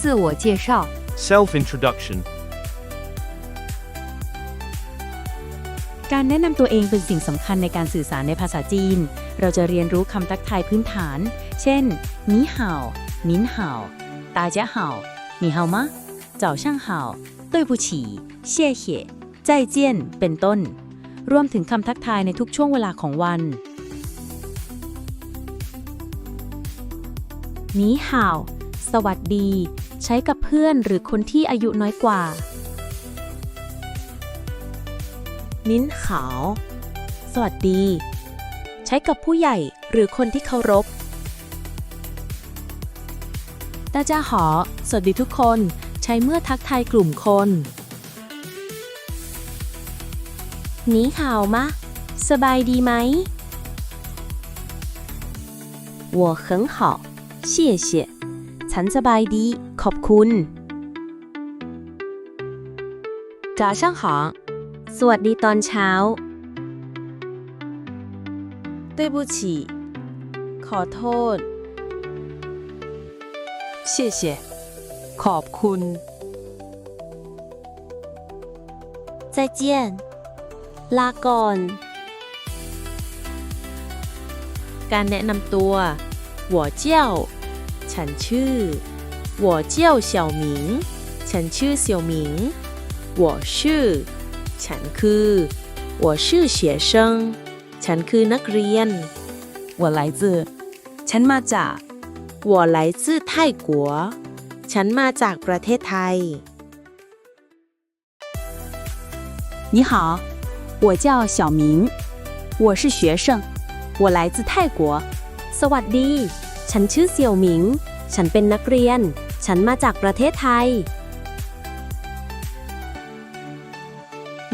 自我介绍， Self introduction. การแนะนำตัวเองเป็นสิ่งสำคัญในการสื่อสารในภาษาจีน เราจะเรียนรู้คำทักทายพื้นฐาน เช่นนีห่าวนินห่าวตาเจ้าห่าว你好吗早上好对不起谢谢ใจเจียน เป็นต้น รวมถึงคำทักทายในทุกช่วงเวลาของวันนีห่าว สวัสดี ใช้กับเพื่อนหรือคนที่อายุน้อยกว่า นินหาว สวัสดี ใช้กับผู้ใหญ่หรือคนที่เคารพตาจ้าหอ สวัสดีทุกคน ใช้เมื่อทักทายกลุ่มคนหนีข่าวมะ สบายดีไหม我很好谢谢 ฉันสบายดี ขอบคุณ早上好สวัสดีตอนเช้า对不起ขอโทษ谢谢ขอบคุณ 再见，ลาก่อน การแนะนำตัว我叫 ฉันชื่อ我叫小明ฉันชื่อเสี่ยวหมิง我是ฉันคือ我是学生ฉันคือนักเรียน我来自ฉันมาจาก我来自泰国ฉันมาจากประเทศไทย你好我叫小明我是学生我来自泰国 สวัสดี ฉันชื่อเสี่ยวหมิง ฉันเป็นนักเรียน ฉันมาจากประเทศไทย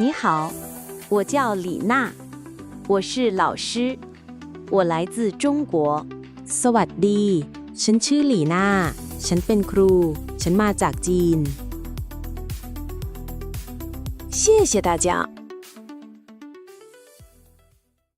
你好我叫李娜我是老师我来自中国 สวัสดี ฉันชื่อหลีน่า ฉันเป็นครู ฉันมาจากจีน谢谢大家